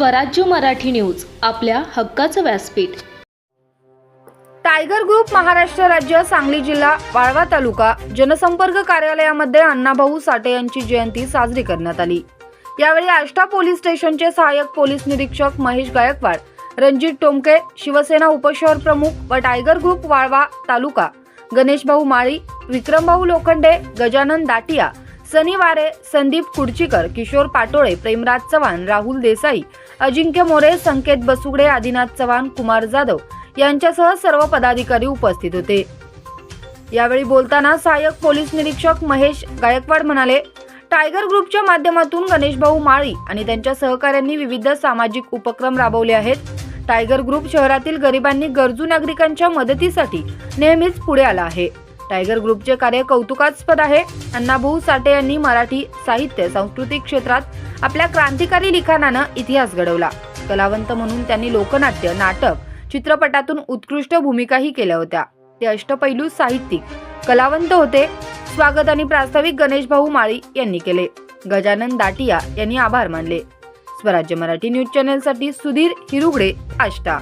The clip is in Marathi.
स्वराज्य मराठी न्यूज आपल्या हक्काचं व्यासपीठ. टायगर ग्रुप महाराष्ट्र राज्य सांगली जिल्हा वाळवा तालुका जनसंपर्क कार्यालयामध्ये अण्णाभाऊ साठे यांची जयंती साजरी करण्यात आली. यावेळी आष्टा पोलीस स्टेशनचे सहाय्यक पोलीस निरीक्षक महेश गायकवाड रणजित टोमके शिवसेना उपशहर प्रमुख व टायगर ग्रुप वाळवा तालुका गणेशभाऊ माळी विक्रमभाऊ लोखंडे गजानन दाटिया सनी वारे संदीप कुडचीकर किशोर पाटोळे प्रेमराज चव्हाण राहुल देसाई अजिंक्य मोरे संकेत बसुगडे आदिनाथ चव्हाण कुमार जाधव यांच्यासह सर्व पदाधिकारी उपस्थित होते. यावेळी बोलताना सहाय्यक पोलीस निरीक्षक महेश गायकवाड म्हणाले टायगर ग्रुपच्या माध्यमातून गणेशभाऊ माळी आणि त्यांच्या सहकाऱ्यांनी विविध सामाजिक उपक्रम राबवले आहेत. टायगर ग्रुप शहरातील गरिबांनी गरजू नागरिकांच्या मदतीसाठी नेहमीच पुढे आला आहे. टायगर ग्रुपचे कार्य कौतुकास्पद आहे. अण्णाभाऊ साठे यांनी मराठी साहित्य सांस्कृतिक क्षेत्रात आपल्या क्रांतिकारी लिखाणानं इतिहास घडवला. कलावंत म्हणून त्यांनी लोकनाट्य नाटक चित्रपटातून उत्कृष्ट भूमिकाही केल्या होत्या. ते अष्टपैलू साहित्यिक कलावंत होते. स्वागत आणि प्रास्ताविक गणेशभाऊ माळी यांनी केले. गजानन दाटिया यांनी आभार मानले. स्वराज्य मराठी न्यूज चॅनेलसाठी सुधीर हिरुगडे आष्टा.